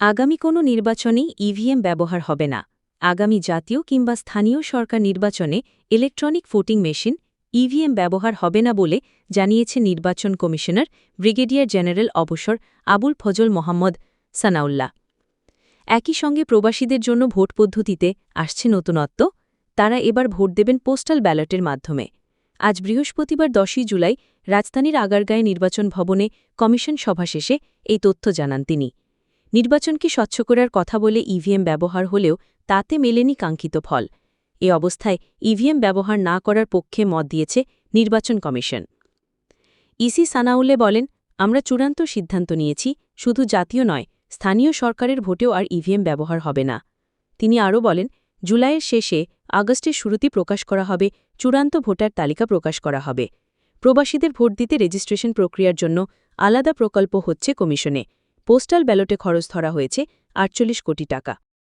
আগামী কোনো নির্বাচনেই ইভিএম ব্যবহার হবে না। আগামী জাতীয় কিংবা স্থানীয় সরকার নির্বাচনে ইলেকট্রনিক ভোটিং মেশিন ইভিএম ব্যবহার হবে না বলে জানিয়েছে নির্বাচন কমিশনার ব্রিগেডিয়ার জেনারেল অবসর আবুল ফজল মোহাম্মদ সানাউল্লাহ। একই সঙ্গে প্রবাসীদের জন্য ভোট পদ্ধতিতে আসছে নতুনত্ব। তারা এবার ভোট দেবেন পোস্টাল ব্যালটের মাধ্যমে। আজ বৃহস্পতিবার দশই জুলাই রাজধানীর আগারগাঁয়ে নির্বাচন ভবনে কমিশন সভা শেষে এই তথ্য জানান তিনি। নির্বাচনকে স্বচ্ছ করার কথা বলে ইভিএম ব্যবহার হলেও তাতে মেলেনি কাঙ্ক্ষিত ফল। এ অবস্থায় ইভিএম ব্যবহার না করার পক্ষে মত দিয়েছে নির্বাচন কমিশন। ইসি সানাউলে বলেন, আমরা চূড়ান্ত সিদ্ধান্ত নিয়েছি, শুধু জাতীয় নয়, স্থানীয় সরকারের ভোটেও আর ইভিএম ব্যবহার হবে না। তিনি আরও বলেন, জুলাইয়ের শেষে আগস্টের শুরুতেই প্রকাশ করা হবে, চূড়ান্ত ভোটার তালিকা প্রকাশ করা হবে। প্রবাসীদের ভোট দিতে রেজিস্ট্রেশন প্রক্রিয়ার জন্য আলাদা প্রকল্প হচ্ছে কমিশনে। পোস্টাল ব্যালটে খরচ ধরা হয়েছে আটচল্লিশ কোটি টাকা।